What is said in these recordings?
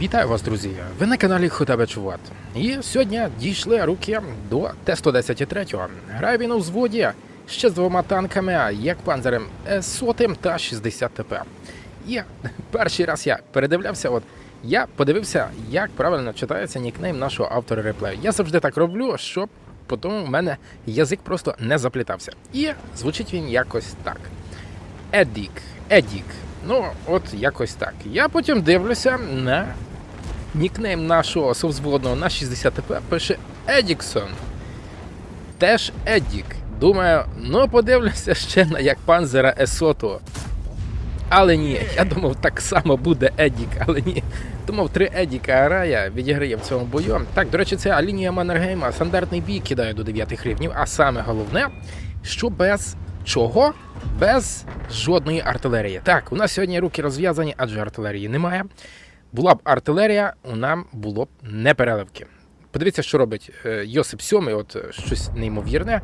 Вітаю вас, друзі! Ви на каналі Хотабе Чуват. І сьогодні дійшли руки до Т-113. Граю він у взводі ще з двома танками, як панзером С-100 та 60 ТП. І перший раз я передивлявся, от я подивився, як правильно читається нікнейм нашого автора реплею. Я завжди так роблю, щоб потім в мене язик просто не заплітався. І звучить він якось так. Едік, Едік. Ну, от якось так. Я потім дивлюся на нікнейм нашого совзводного на 60 ТП пише Едіксон. Теж Едік. Думаю, ну подивлюся ще на як панзера Есото. Але ні, я думав, так само буде Едік, але ні. Думав, три Едіка грає, відіграє в цьому бою. Так, до речі, це лінія Маннергейма. Стандартний бій кидає до 9 рівнів. А саме головне, що без чого? Без жодної артилерії. Так, у нас сьогодні руки розв'язані, адже артилерії немає. Була б артилерія, у нам було б не переливки. Подивіться, що робить е, Йосип Сьомий, от е, щось неймовірне.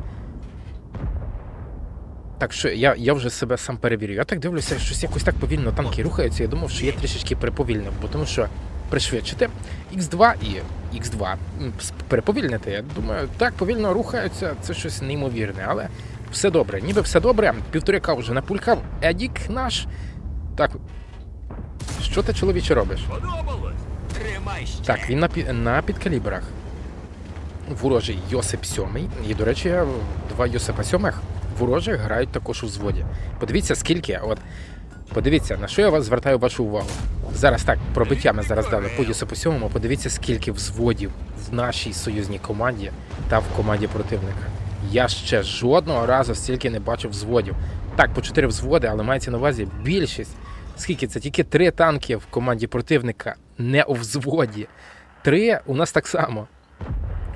Так що я, я вже себе сам перевірю. Я так дивлюся, щось якось так повільно танки рухаються. Я думав, що я трішечки переповільнив, бо тому що пришвидшити Х2 і Х2 переповільнити. Я думаю, так повільно рухаються, це щось неймовірне, але все добре. Ніби все добре. Півторика вже напулькав. Едік наш. Так. Що ти чоловіче робиш? Подобалось? Тримай ще. Так, він на, на підкалібрах. Ворожий Йосип Сьомий. І, до речі, два Йосипа Сьомих ворожих грають також у взводі. Подивіться, скільки. От, подивіться, на що я вас звертаю вашу увагу. Зараз так, пробиття ми зараз дали по Йосипу Сьомому. Подивіться, скільки взводів в нашій союзній команді та в команді противника. Я ще жодного разу стільки не бачив взводів. Так, по чотири взводи, але мається на увазі більшість. Скільки це? Тільки три танки в команді противника не у взводі. Три у нас так само.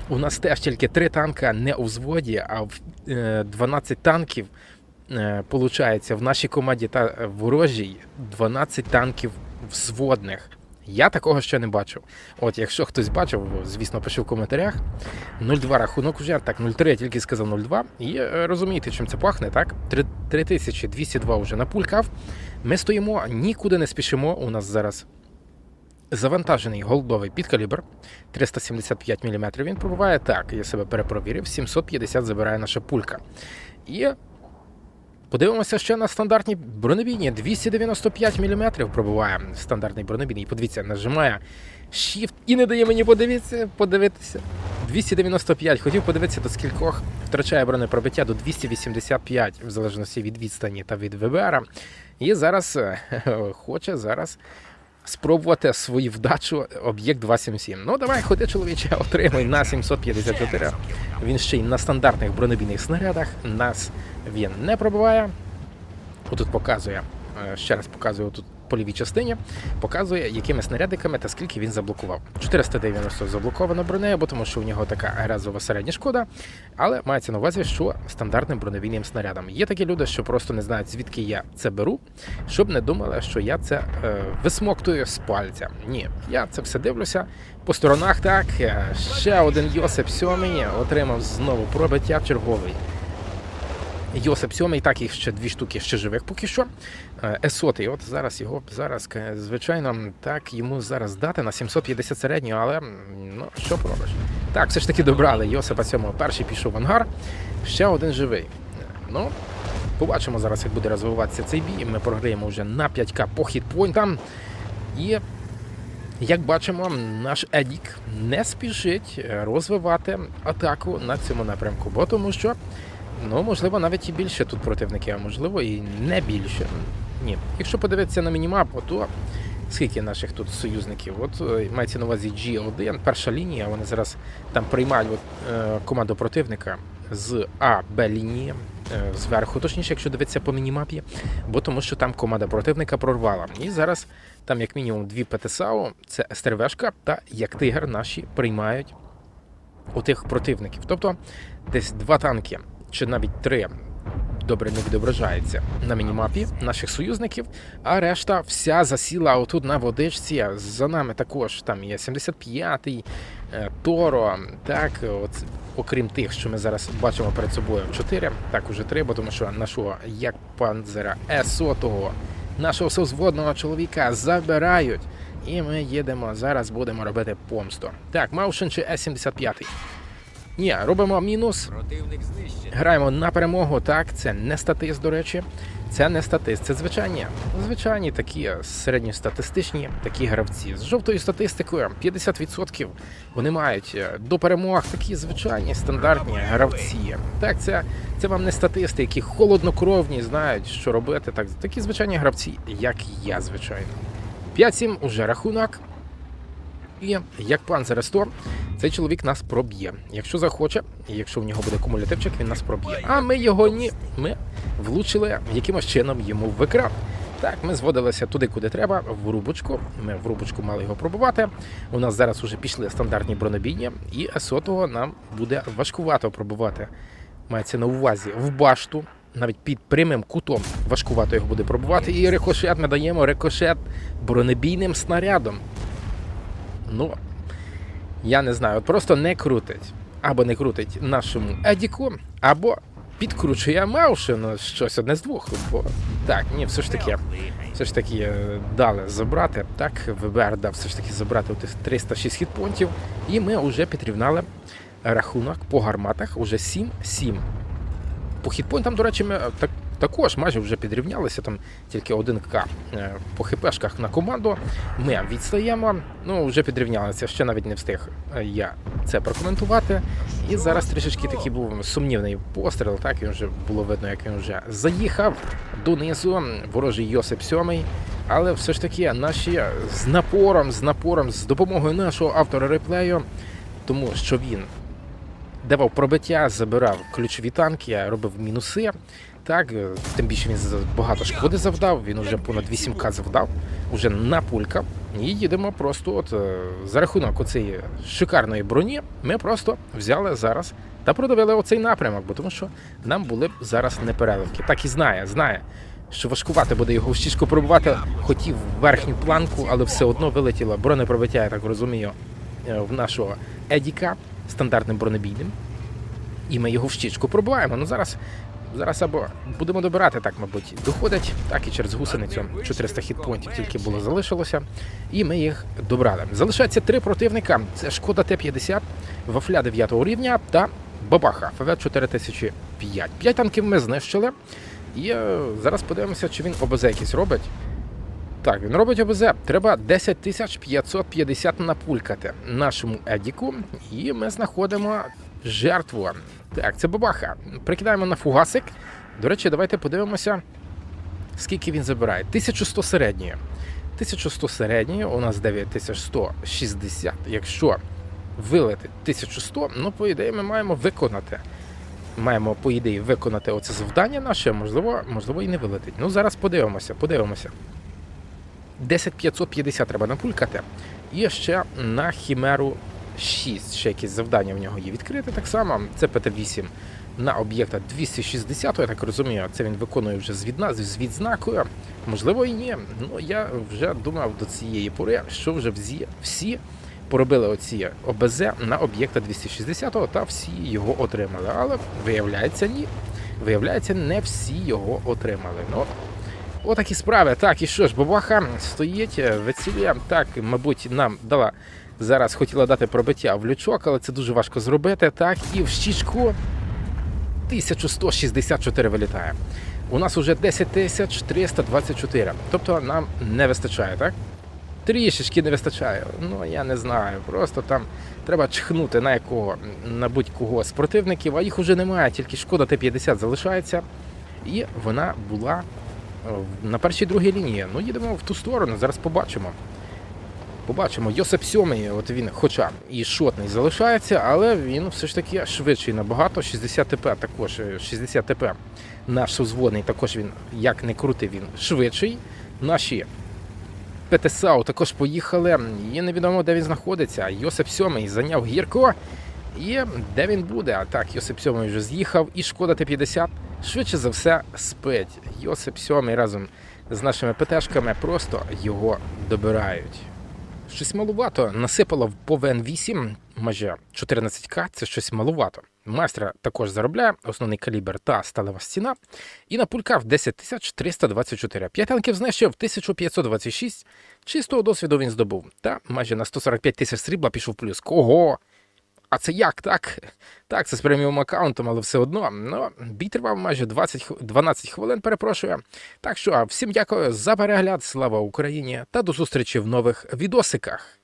У нас теж тільки три танка не у взводі, а в е, 12 танків. Е, получається, в нашій команді та ворожій 12 танків взводних. Я такого ще не бачив. От, якщо хтось бачив, звісно, пиши в коментарях. 0-2 рахунок вже, так, 0-3 я тільки сказав 0-2. І е, розумієте, чим це пахне, так? 3202 вже напулькав. Ми стоїмо, нікуди не спішимо. У нас зараз завантажений голдовий підкалібр 375 мм. Він пробуває так, я себе перепровірив. 750 забирає наша пулька. І подивимося ще на стандартні бронебійні. 295 мм пробуває стандартний бронебійний. Подивіться, нажимає Shift і не дає мені подивитися, подивитися. 295. Хотів подивитися, до скількох втрачає бронепробиття до 285, в залежності від відстані та від ВБР. І зараз е, хоче зараз спробувати свою вдачу об'єкт 277. Ну давай, ходи, чоловіче, отримай на 754. Він ще й на стандартних бронебійних снарядах. Нас він не пробиває. Отут показує, е, ще раз показує тут по лівій частині, показує, якими снарядиками та скільки він заблокував. 490 заблоковано бронею, бо тому що у нього така разова середня шкода. Але мається на увазі, що стандартним бронебійним снарядом. Є такі люди, що просто не знають, звідки я це беру, щоб не думали, що я це е, висмоктую з пальця. Ні, я це все дивлюся по сторонах. Так, Е, ще один Йосип Сьомий отримав знову пробиття черговий. Йосип Сьомий, так їх ще дві штуки ще живих поки що. Е, Есотий, от зараз його зараз, е, звичайно, так йому зараз дати на 750 середнього, але ну що поробиш? Так, все ж таки добрали Йосипа Сьомого. Перший пішов в ангар, ще один живий. Ну, побачимо зараз, як буде розвиватися цей бій. Ми програємо вже на 5К по хітпойнтам. І як бачимо, наш Едік не спішить е, розвивати атаку на цьому напрямку, бо тому що Ну, можливо, навіть і більше тут противники, а можливо і не більше. Ні. Якщо подивитися на мінімапу, то скільки наших тут союзників? От е, мається на увазі G1, перша лінія, вони зараз там приймають от, е, команду противника з А, Б лінії е, зверху, точніше, якщо дивитися по мінімапі, бо тому що там команда противника прорвала. І зараз там як мінімум дві ПТСАУ, це СТРВшка та як тигр наші приймають у тих противників. Тобто десь два танки чи навіть три добре не відображається на мінімапі наших союзників, а решта вся засіла отут на водичці. За нами також там є 75-й е, Торо. Так, от, окрім тих, що ми зараз бачимо перед собою 4, так уже 3, бо тому що нашого як панзера Есотого, нашого созводного чоловіка забирають. І ми їдемо. Зараз будемо робити помсту. Так, Маушен чи С-75. Ні, робимо мінус. Граємо на перемогу. Так, це не статист, до речі. Це не статист, це звичайні. Звичайні такі середньостатистичні такі гравці. З жовтою статистикою 50% вони мають е, до перемог такі звичайні стандартні гравці. Так, це, це вам не статисти, які холоднокровні, знають, що робити. Так, такі звичайні гравці, як я, звичайно. 5-7 уже рахунок. І як пан Зерестор, цей чоловік нас проб'є. Якщо захоче, і якщо в нього буде кумулятивчик, він нас проб'є. А ми його ні. Ми влучили якимось чином йому в екран. Так, ми зводилися туди, куди треба, в рубочку. Ми в рубочку мали його пробувати. У нас зараз уже пішли стандартні бронебійні, і сотого нам буде важкувато пробувати. Мається на увазі в башту. Навіть під прямим кутом важкувато його буде пробувати. І рикошет ми даємо рикошет бронебійним снарядом. Ну, я не знаю, просто не крутить. Або не крутить нашому Едіку, або підкручує Маушину щось одне з двох. Бо так, ні, все ж таки, все ж таки е, дали забрати. Так, ВБР дав все ж таки забрати 306 хітпонтів. І ми вже підрівнали рахунок по гарматах уже 7-7. По хітпойнтам, до речі, ми е, так, також майже вже підрівнялися. Там тільки 1К е, по хпшках на команду. Ми відстаємо. Ну, вже підрівнялися. Ще навіть не встиг е, я це прокоментувати. І зараз трішечки такий був сумнівний постріл. Так, він вже було видно, як він вже заїхав донизу. Ворожий Йосип Сьомий. Але все ж таки наші з напором, з напором, з допомогою нашого автора реплею, тому що він давав пробиття, забирав ключові танки, робив мінуси. Так, е, тим більше він багато шкоди завдав. Він вже понад 8к завдав, уже напулькав. І їдемо просто от е, за рахунок оцієї шикарної броні. Ми просто взяли зараз та продавили оцей напрямок, бо тому що нам були б зараз непереливки. Так і знає, знає. Що важкувати буде його в пробувати, хотів верхню планку, але все одно вилетіло бронепробиття, я так розумію, е, в нашого Едіка стандартним бронебійним. І ми його в щічку пробиваємо. Ну зараз, зараз або будемо добирати, так, мабуть, доходить, так і через гусеницю 400 хітпонтів тільки було залишилося. І ми їх добрали. Залишається три противника: це шкода Т-50, Вафля 9 рівня та Бабаха ФВ 4005. П'ять танків ми знищили. І е, зараз подивимося, чи він ОБЗ якийсь робить. Так, він робить ОБЗ. Треба 10 550 напулькати нашому Едіку, і ми знаходимо жертву. Так, це бабаха. Прикидаємо на фугасик. До речі, давайте подивимося, скільки він забирає. 1100 середньої. 1100 середньої, у нас 9160. Якщо вилити 1100, ну, по ідеї, ми маємо виконати. Маємо, по ідеї, виконати оце завдання наше, можливо, можливо, і не вилетить. Ну, зараз подивимося, подивимося. 10550 треба напулькати. І ще на Хімеру 6. Ще якісь завдання в нього є відкрите. Так само це ПТ-8 на об'єкта 260, я так розумію. Це він виконує вже з, відна... з відзнакою. Можливо, і ні. Ну я вже думав до цієї пори, що вже всі, всі поробили оці ОБЗ на об'єкта 260 та всі його отримали. Але виявляється, ні. Виявляється, не всі його отримали. Ну, Отакі справи. Так, і що ж, бабаха стоїть, е, вецілює. Так, мабуть, нам дала зараз хотіла дати пробиття в лючок, але це дуже важко зробити. Так, і в щічку 1164 вилітає. У нас уже 10 324. Тобто нам не вистачає, так? Трішечки не вистачає. Ну я не знаю. Просто там треба чхнути на якого, на будь-кого з противників, а їх уже немає, тільки шкода Т-50 залишається. І вона була на першій другій лінії. Ну, їдемо в ту сторону, зараз побачимо. Побачимо, Йосип Сьомий, от він, хоча і шотний залишається, але він все ж таки швидший набагато. 60 ТП також е, 60 ТП. Наш взводний також він, як не крути, він швидший. Наші ПТСАУ також поїхали. І невідомо, де він знаходиться. Йосип Сьомий зайняв гірко. І де він буде? А так, Йосип Сьомий вже з'їхав, і шкода Т-50 швидше за все спить. Йосип Сьомий разом з нашими ПТшками просто його добирають. Щось малувато. Насипало по ВН8 майже 14к, це щось малувато. Майстра також заробляє основний калібр та сталева стіна. І напулькав 10 324. П'ять танків знищив 1526. Чистого досвіду він здобув. Та майже на 145 тисяч срібла пішов плюс. Кого? А це як так? Так, це з преміум аккаунтом, але все одно. Ну, бій тривав майже 20, хв- 12 хвилин, перепрошую. Так що всім дякую за перегляд. Слава Україні та до зустрічі в нових відосиках.